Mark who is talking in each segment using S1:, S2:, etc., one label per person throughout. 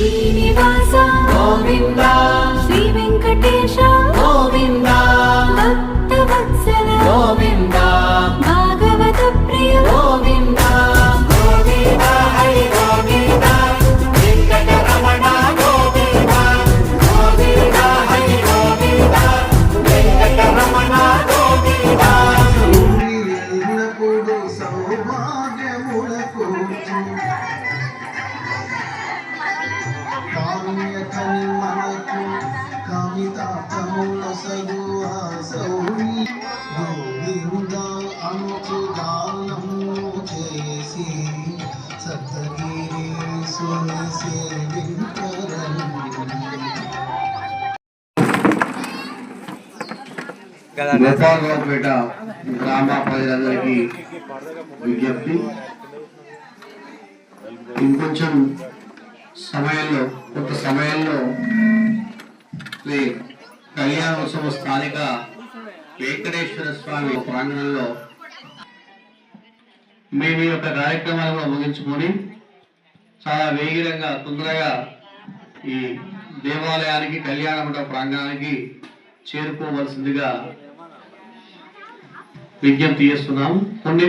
S1: ಶ್ರೀನಿವಾಸ ಗೋವಿಂದ సేవించరని
S2: గోపాలరావుపేట గ్రామ ప్రజలందరికీ విజ్ఞప్తి. ఇంకొంచెం సమయంలో కొంత సమయంలో కళ్యాణోత్సవ స్థానిక వెంకటేశ్వర స్వామి ప్రాంగణంలో మేము ఈ యొక్క కార్యక్రమాలను ముగించుకొని చాలా వేగిరంగా తొందరగా ఈ దేవాలయానికి కళ్యాణ మండప ప్రాంగణానికి చేరుకోవలసిందిగా విజ్ఞప్తి చేస్తున్నాం. కొన్ని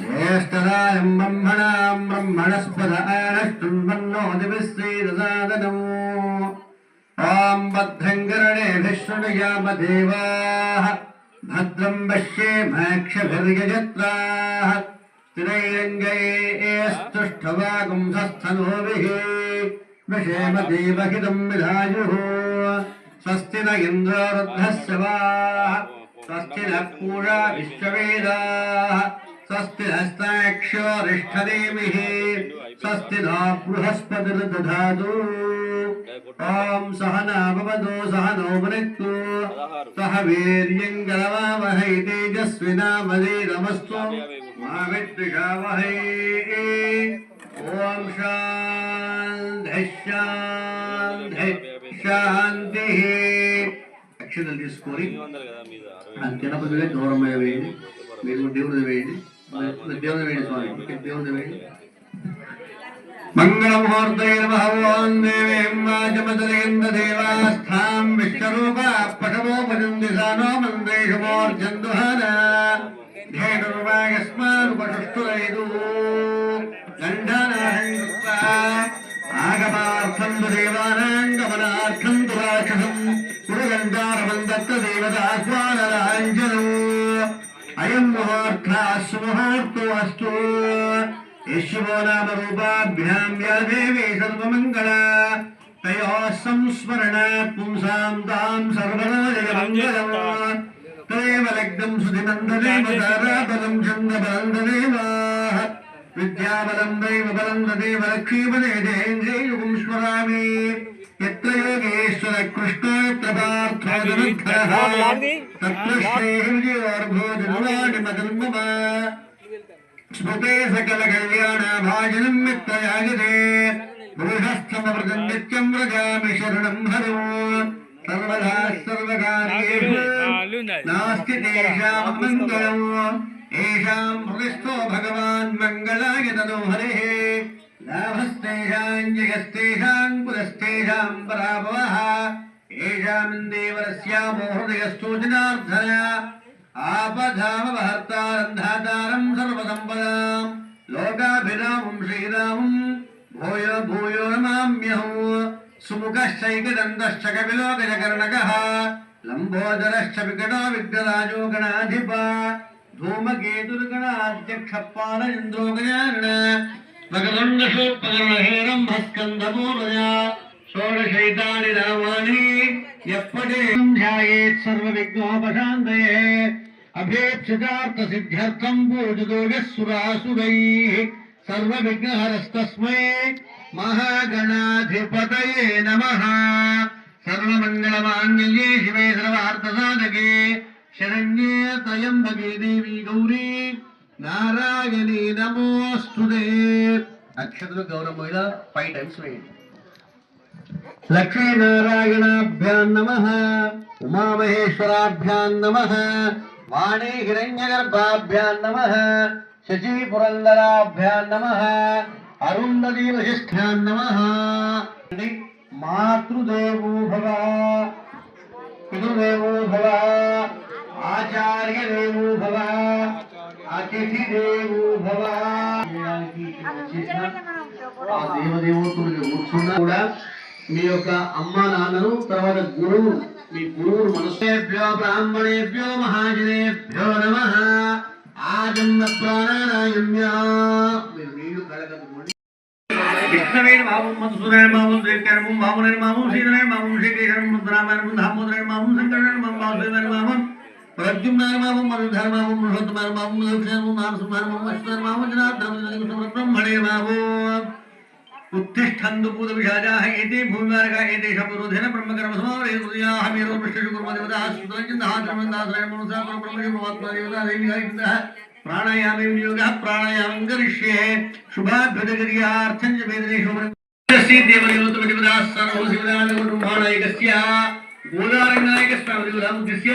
S2: ജ്യേഷ്ഠതായം ബ്രഹ്മണാം ബ്രഹ്മണസ്പദ ആനഷ്ടുംബന്നോ ദിവസ്രീരസാദനോ ഓം ഭദ്രങ്കരണേഭിശ്രുണിയാമദേവാഹ ഭദ്രം പശ്യേമാക്ഷഭിർയജത്രാഹ തിരൈരംഗൈസ്തുഷ്ടവാകുംസസ്ഥനോഭിः വിഷേമദേവഹിതം വിധായുः स्वस्ति न इन्द्रोरुद्धस्य वा स्वस्ति नः पूषा विश्ववेदाः स्वस्ति हस्ताक्षरिष्ठदेवीः स्वस्ति नो बृहस्पतिर्दधातु। ॐ सहना सह नो भुनक्तु सह वीर्यं गरवावहै तेजस्विनामधीरमस्तु मा विद्विषावहै ॐ शान्तिः शान्तिः దేవుడి వేయండి దేవుడి వేయండి స్వామి దేవుడి వేయండి మంగళముహూర్తే ధేనుర్వాగస్మానుపటుష్టురైదు గంధనాహంకృత్వా ఆగమార్థం దేవానాం గమనార్థం తు దేవతాహ్వానరాంజనం అయం ముహూర్త సుముహూర్తో అస్తు నామ రూపాభ్యాం యా దేవీ సర్వమంగళ. తయోः సంస్మరణాత్ పుంసాం తాం సర్వదా జయమంగళం తదేవ లగ్నం సుధినందనేవ తారాబలం చంద్రబలం విద్యాబలం దైవ బలం తదేవ లక్ష్మీపదే జయేంద్రియుగం స్మరామి. यत्रेगेश्वर कृष्ण तदार्थानर्थः स्मृते सकल कल्याण पुरुषस्थमवृतं नित्यं व्रजामि शरणं हरो। सर्वदा सर्वकार्येषु नास्ति तेषां मङ्गलम् హృదిస్థో కులస్తేషాం పరాభవः ఏషామిందేవరస్యామో హృదయస్థో సర్వసంపదాం లోకాభిరామం శ్రీరామం భూయో భూయో నమామ్యహం సుముఖశ్చైకదంతశ్చ లంబోదరశ్చ వికటో విఘ్నరాజో గణాధిప ధూమకేతుర్గణాధ్యక్ష పాలయింద్రో मकमण्डशोत्पदमहेरम्भस्कन्धपूर्वया षोडशैतानि नामानि यप्पटे ध्यायेत् सर्वविघ्नोपशान्तये अभेप्सितार्थसिद्ध्यर्थम् पूजितो यः सुरासुरैः सर्वविघ्नहरस्तस्मै महागणाधिपतये नमः। सर्वमङ्गलमाङ्गल्ये शिवे सर्वार्थसाधके शरण्ये त्रयम्बके देवी गौरी। నారాయణి నమోస్తుదే అక్షతులు గౌరవ ఫైవ్ టైమ్స్ వేయండి లక్ష్మీనారాయణాభ్యాం నమ ఉమామహేశ్వరాభ్యాం నమ వాణీ హిరణ్యగర్భాభ్యాం నమ శశీపురందరాభ్యాం నమ అరుంధతీ వశిష్ఠ్యాం నమ మాతృదేవో భవ పితృదేవో భవ ఆచార్యదేవో భవ అతిథిదేవో భవ ఆ దేవదేవతలు కూర్చున్నా కూడా మీ యొక్క అమ్మ నాన్నను తర్వాత గురువు మీ గురువు మనసేభ్యో బ్రాహ్మణేభ్యో మహాజనేభ్యో నమ ఆజన్మ ప్రాణాయామ్య మీరు నీళ్ళు కలగదుకోండి కృష్ణవేణ మామం మధుసూదన మామం శ్రీకరణం మామున మామం శ్రీధర మామం శ్రీకేశరం ముద్రామాన దామోదర మామం శంకరణ మామం వాసుదేవ మామం ప్రద్యుమ్న మామం प्रद्युम्नार्मावं मधुधर्मावं बृहत्मार्मावं योक्षेमं मानसमार्मं अश्वर्मावं जनार्दनं ब्रह्मणेमावम् उत्तिष्ठन्तु पूतविषाजाः एते भूमिवारकाः एते शपुरोधेन ब्रह्मकर्मसमावरेतुर्याः मेरोपृष्ठशुकुर्मदेवताः सुतरञ्जन्तः धर्मन्दासरमनुसा परब्रह्मशुभवात्मादेवता देवीः प्राणायामे विनियोगः, प्राणायामं करिष्ये। शुभाभ्युतकर्यार्थं च वेदनेषु देवदेवतुमदेवताः सर्वशिवदानगुरुब्रह्माणैकस्य गोदारङ्गायकस्वामिदेवतामुद्दिश्य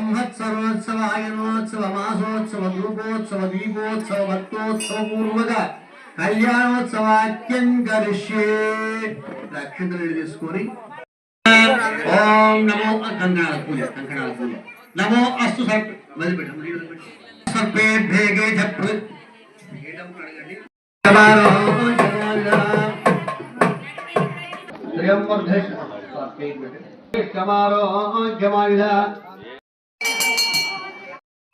S2: సంవత్సరోత్సవ ఆయనోత్సవ మాసోత్సవ రూపోత్సవ దీపోత్సవ భక్తోత్సవ పూర్వక కళ్యాణోత్సవాక్యం కరిష్యే అక్షంతలు తీసుకొని ఓం నమో కంకణాల పూజ కంకణాల పూజ. నమో అస్తు సర్ప వదిలిపెట్టు సర్పే భేగే జప్రు సమారోగ్యమాయుధ సాగరాసుందర బ్రహ్మామధ్యే మాత్మనాత్మద కుక్షం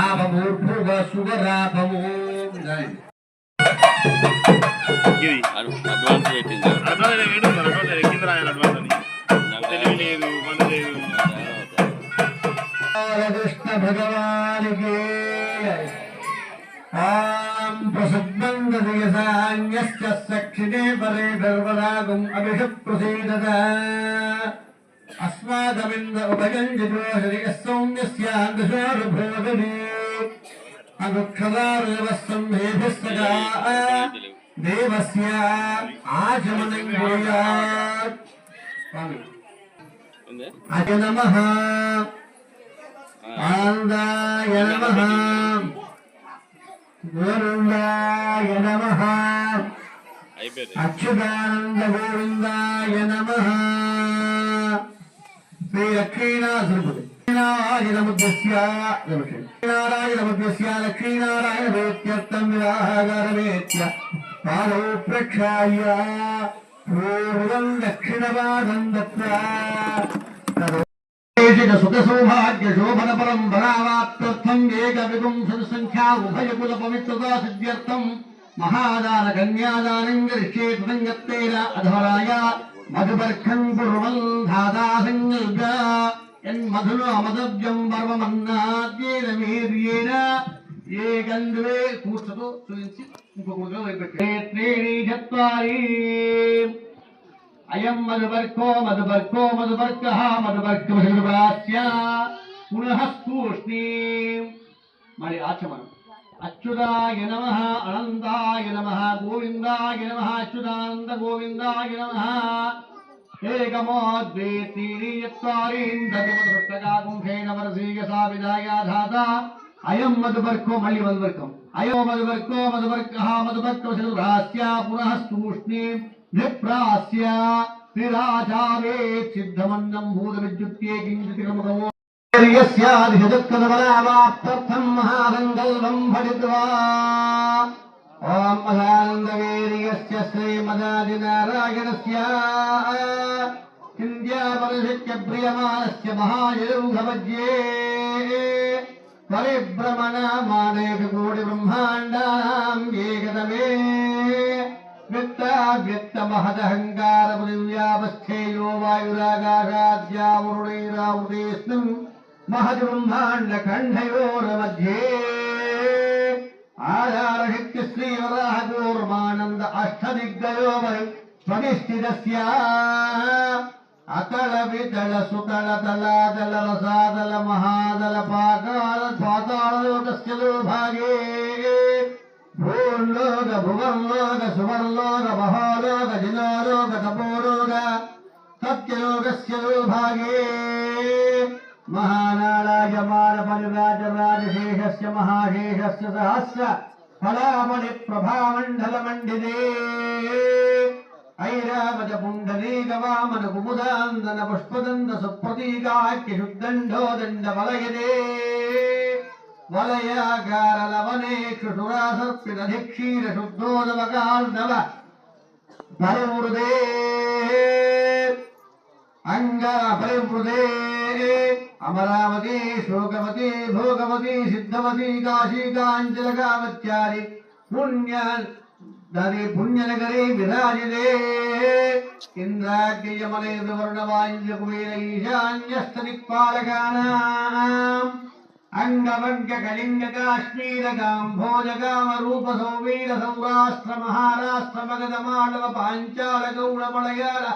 S2: ఆప
S3: అడ్వాన్స్ పెట్టింది అడ్వాన్స్ కింద రాయాలి అడ్వాన్స్ అని లేదు
S2: కృష్ణ భగవానికి ఆం ప్రసద్బంధయసాన్యశ్చ సక్షిణే పరే గర్వరాగం అభిష ప్రసీదత అస్మాదమింద ఉపగంజోషరి సౌమ్యస్యాంగశోరభోగని అనుక్షదారేవ సంభేభిస్తగా దేవస్య ఆచమనం కుర్యాత్ స్వామి అజ నమః ఆనందాయ నమః గోవిందాయ నమః. అచ్యుతానంద గోవిందాయ నమః. శ్రీ లక్ష్మీనాథుడు లక్ష్మీనారాయణముద్యస్య లక్ష్మీనారాయణ వేత్యర్థం వివాహగరవేత్య పాదౌ ప్రక్షాళ్య పూర్వం దక్షిణపాదం దత్వా సుఖ సౌభాగ్య శోభన పరంపరావాప్త్యర్థం ఏక విపుంసన సంఖ్యా ఉభయకుల పవిత్రతా సిద్ధ్యర్థం మహాదాన కన్యాదానం గరిష్యే కృతజ్ఞత్తేన అధవరాయ మధుబర్ఖం కుర్వన్ ధాతా సంకల్ప్య యన్మధులో అమదవ్యం వీర్యేణ ఏ గంధువే చూపించి ఇంకొక ముద్ర అయం మధుబర్కో మధుబర్కో మధుబర్క మధుబర్కస్య పునః తూష్ణీ మరి ఆచమనం అచ్యుతాయ నమ అనంతాయ నమ గోవిందాయ నమ అచ్యుతానంద గోవిందాయ నమ ఏకమో అయం మధుబర్కో మళ్ళీ మధుబర్కం అయో మధుబర్కో మధుబర్క మధుబర్క పునః తూష్ణీ నిప్రాస్య స్థిరాచారే సిద్ధమన్నం భూత విద్యుత్యే కించితికముఖమో ఓం మహానందవీర్యస్య శ్రీమదాదినారాయణస్య. ఇంద్యాపరిషత్య ప్రియమానస్య మహాయుగమజ్యే పరిభ్రమణ మానేక కోటి బ్రహ్మాండాం ఏకతమే वित्ताव्यक्तमहदहङ्कारपृथिव्यावस्थेयो वायुरागाशाद्यावरुणैरावृतेऽस्मिन् महद्ब्रह्माण्डखण्डयोरमध्ये आधारशक्तिश्रीवराहगोर्मानन्द अष्टदिग्गयो वै स्वनिष्ठितस्य అతళ వితళ సుతళ తలాదళ రసాదళ మహాదళ పాకాల స్వాతాళ లోకస్య లో భాగే దివంలోక భువంలోక సువర్లోక మహాలోక జినాలోక తపోలోక సత్యలోకస్య భాగే మహానాళాయమాన పరిరాజ రాజశేషస్య మహాశేషస్య సహస్ర ఫలామణి ప్రభామండల ఐరావత పుండరీక వామన కుముదాందన పుష్పదంద సుప్రతీకాఖ్య శుద్ధండో వలయదే வலயாகாரலவனேஷு சுராசப்பினதிக்ஷீர சுத்தோதவகாண்டவ பரிமுருதே அங்க பரிமுருதே அமராவதி சோகவதி போகவதி சித்தவதி காசி காஞ்சலகாமத்தியாரி புண்ணிய நதி புண்ணியநகரை விராஜிதே. இந்திராக்கியமலை விவரணவாஞ்ச குபேர ஈசான்யஸ்தனிப்பாலகானாம். కాంభోజ కామ రూప సౌవీర సౌరాష్ట్ర మహారాష్ట్ర మగధ మాళవ పాంచాల గౌడ మలయాళ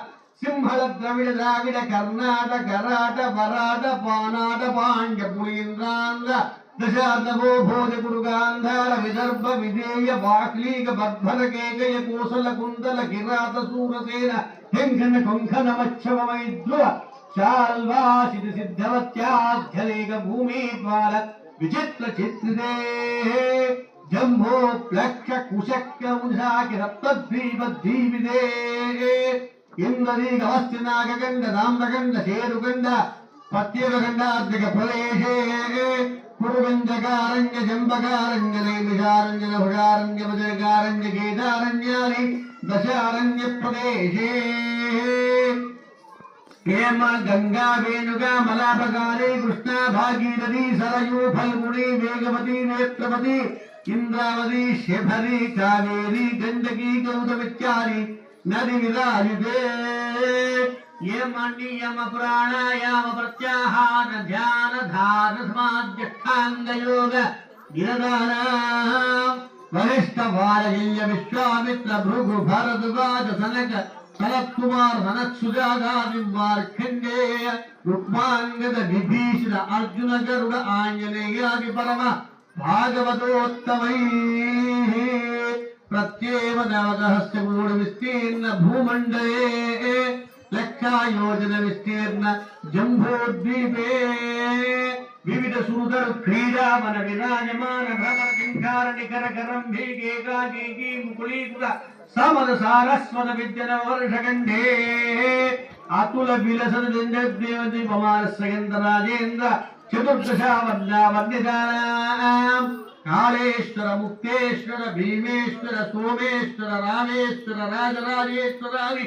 S2: సింహళ ద్రవిడ ద్రావిడ కర్ణాటక కరాట పరాట పానాట పాండ్య పులీంద్రాంధ్ర దశార్ణవో భోజ గాంధార విదర్భ విధేయ బాక్లీక బద్భల కేకయ కోసల కుందల కిరాత సూరసేన హెంకన కొంకణ మచ్చవ వైద్రువ చాల్వాసిత సిద్ధవత్యాధ్యలేక భూమి ద్వార విచిత్ర చిత్రితే జంభో ప్లక్ష కుశక్య ముషాకి రప్తద్వీప దీవిదే ఇంద్రదీగ వస్తినాగగండ రామ్రగండ శేరుగండ పత్యవగండాద్రిక ప్రదేశే కురుగంజకారణ్య జంబకారణ్య నైమిషారణ్య నభుషారణ్య మజకారణ్య గీతారణ్యాని దశారణ్య ప్రదేశే హేమ గంగా వేణుగ మలాపకారి కృష్ణ భాగీరథి సరయూ ఫల్గుణి వేగవతి నేత్రవతి ఇంద్రావతి శబరి కావేరి గండకి గౌతమిత్యాది నది విరాజితే యమనియమ ప్రాణాయామ ప్రత్యాహార ధ్యాన ధార సమాధ్యష్టాంగ యోగ గిరదాన వరిష్ట వారయ్య విశ్వామిత్ర భృగు భరద్వాజ సనక సనత్ కుమార్ సనత్ సుజాదాది మార్కండేయ రుక్మాంగద విభీషణ అర్జున గరుడ ఆంజనేయాది పరమ భాగవతోత్తమై. ప్రత్యేవ నవదహస్య మూఢ విస్తీర్ణ భూమండలే. లక్షాయోజన విస్తీర్ణ జంబోద్వీపే. వివిధ సూదరు క్రీడా మన విరాజమాన భ్రమర కింకార నికర గరంభీ గేగాగేగీ ముకుళీకృత సమద సారస్వత విద్యన వర్షగంధే అతుల విలసన దిందేవతి పమానస్యంత రాజేంద్ర చతుర్దశావర్ణ కాళేశ్వర ముక్తేశ్వర భీమేశ్వర సోమేశ్వర రామేశ్వర రాజరాజేశ్వరాది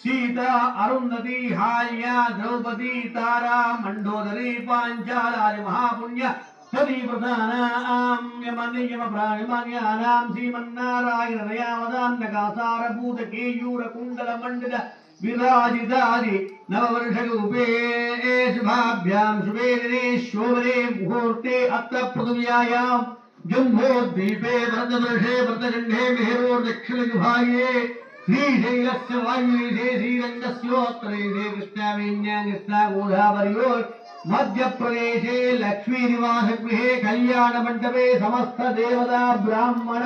S2: सीता, अरुंधति, हार्या, द्रौपदी, तारा, मंडोदरी पांचालारि महापुण्य सदीप्रधानाम्यमनियमप्राणिमान्यानां श्रीमन्नारायणदयावदान्नकासारभूतकेयूरकुण्डलमण्डल विराजितादि नववर्षरूपे, शुभाभ्यां शुभे दिने शोभने, मुहूर्ते, अत्र पृथिव्यायां जम्भोद्वीपे व्रतवृषे व्रतचण्डे मेहरोर्दक्षिणविभागे श्रीशैलस्य लक्ष्मी निवास गृह कल्याण मंडपे समस्त देवता ब्राह्मण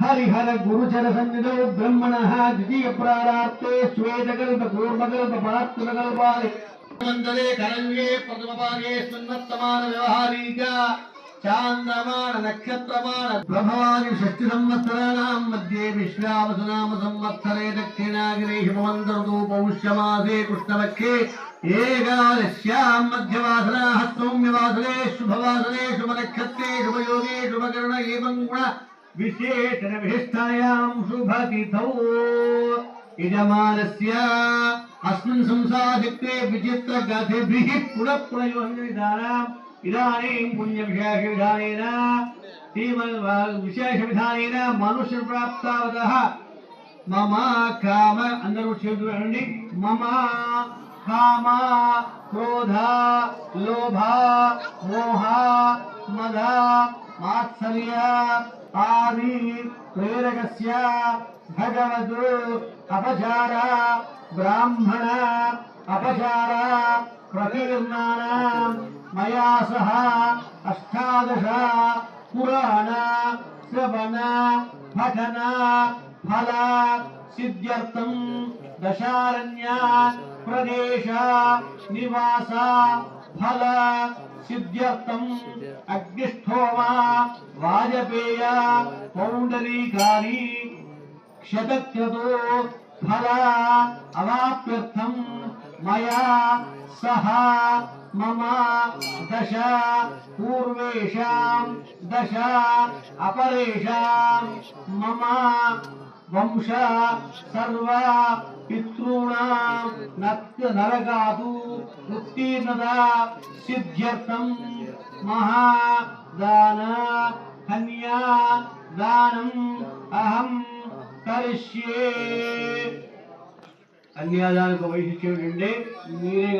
S2: हरिहर गुरुचरसन्निधौ ब्रह्मणः द्वितीयप्रारार्ते श्वेतकल्पकूर्मकल्पपरात्मकल्पादि मन्दरे करङ्गे प्रथमपादे व्यवहारी का चान्द्रमाण नक्षत्रमाण प्रभवानि षष्टिसंवत्सराणां मध्ये विश्वावसनाम संवत्सरे दक्षिणाग्रे हिमवन्तर्दो पौष्यमासे कृष्णपक्षे एकादश्यां मध्यवासनाः सौम्यवासने, शुभवासने, शुभनक्षत्रे, शुभयोगे, शुभकर्ण एवं गुण विशेषणभिष्ठायां शुभतिथौ। यजमानस्य अस्मिन् संसारयुक्ते विचित्रगतिभिः पुनः पुनः योनिदानाम् ప్రథమపాదే ఇదానీం పుణ్య విశేష విధానేన విశేష విధానేన మనుష్య ప్రాప్తావత మమ కామ అందరూ చేతులండి మమ కామ క్రోధ లోభ మోహ మద మాత్సర్య ఆది ప్రేరకస్య భగవత్ అపచార బ్రాహ్మణ అపచార प्रकीर्णानाम् मया सह, अष्टादश, पुराण, श्रवण, पठना, फला सिद्ध्यर्थम् दशारण्य, प्रदेश, निवास, फला सिद्ध्यर्थम् अग्निष्ठोमा, वाजपेय पौण्डरीकारी क्षतक्षतो फल अवाप्यर्थम् मया సహ మమ దశ పూర్వేషాం దశ అపరేషాం మమ వంశ సర్వ పితॄణాం నత్ నరకాదు ఉత్తీర్ణత సిద్ధ్యర్థం మహాదాన కన్యా దానం అహం కరిష్యే కన్యాదానికి వైశిష్యం ఏంటంటే మీరే